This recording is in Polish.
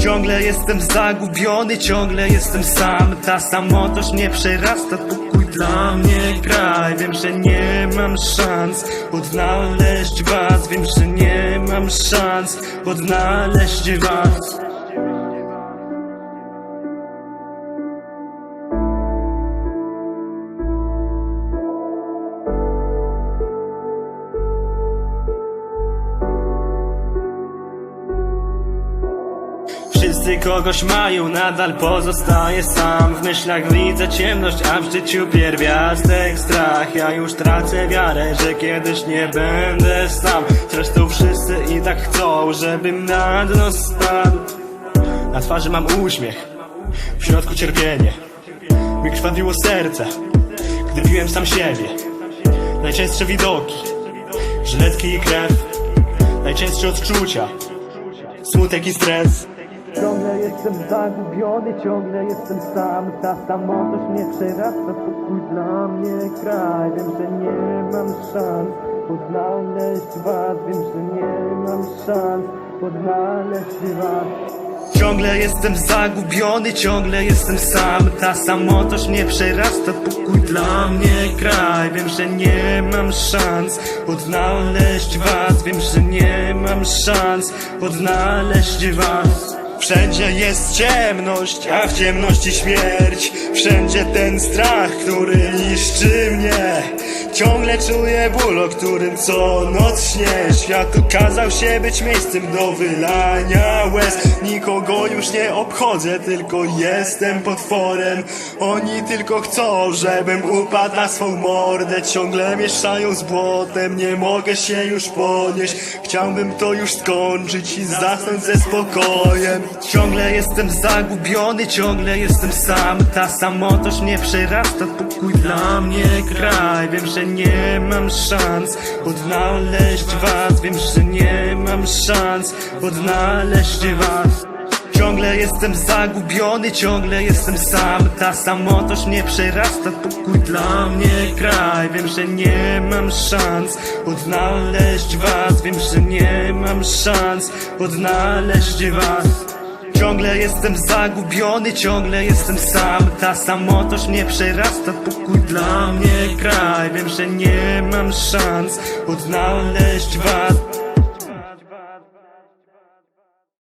Ciągle jestem zagubiony, ciągle jestem sam. Ta samotoż nie przerasta, pokój dla mnie graj Wiem, że nie mam szans odnaleźć was. Wiem, że nie mam szans odnaleźć was. Wszyscy kogoś mają, nadal pozostaję sam. W myślach widzę ciemność, a w życiu pierwiastek strach. Ja już tracę wiarę, że kiedyś nie będę sam. Zresztą wszyscy i tak chcą, żebym na dno spadł. Na twarzy mam uśmiech, w środku cierpienie. Mi krwawiło serce, gdy piłem sam siebie. Najczęstsze widoki, żyletki i krew. Najczęstsze odczucia, smutek i stres Ciągle jestem zagubiony, ciągle jestem sam. Ta samotość mnie przerasta, pokój dla mnie kraj. Wiem, że nie mam szans. Odnaleźć was Wiem, że nie mam szans. Odnaleźć was Ciągle jestem zagubiony, ciągle jestem sam. Ta samotość mnie przerasta, pokój dla mnie kraj. Wiem, że nie mam szans. Odnaleźć was Wiem, że nie mam szans. Odnaleźć was Wszędzie jest ciemność, a w ciemności śmierć. Wszędzie ten strach, który niszczy mnie Ciągle czuję ból, o którym co noc śnie Świat okazał się być miejscem do wylania łez. Nikogo już nie obchodzę, tylko jestem potworem. Oni tylko chcą, żebym upadł na swą mordę. Ciągle mieszają z błotem, nie mogę się już podnieść. Chciałbym to już skończyć i zasnąć ze spokojem. Ciągle jestem zagubiony, ciągle jestem sam. Ta samotość mnie przerasta, pokój dla mnie kraj. Wiem, że nie mam szans. Odnaleźć was Wiem, że nie mam szans. Odnaleźć was. Ciągle jestem zagubiony, ciągle jestem sam. Ta samotość mnie przerasta, pokój dla mnie kraj. Wiem, że nie mam szans. Odnaleźć was Wiem, że nie mam szans. Odnaleźć was Ciągle jestem zagubiony, ciągle jestem sam. Ta samotość mnie przerasta, pokój dla mnie kraj. Wiem, że nie mam szans odnaleźć was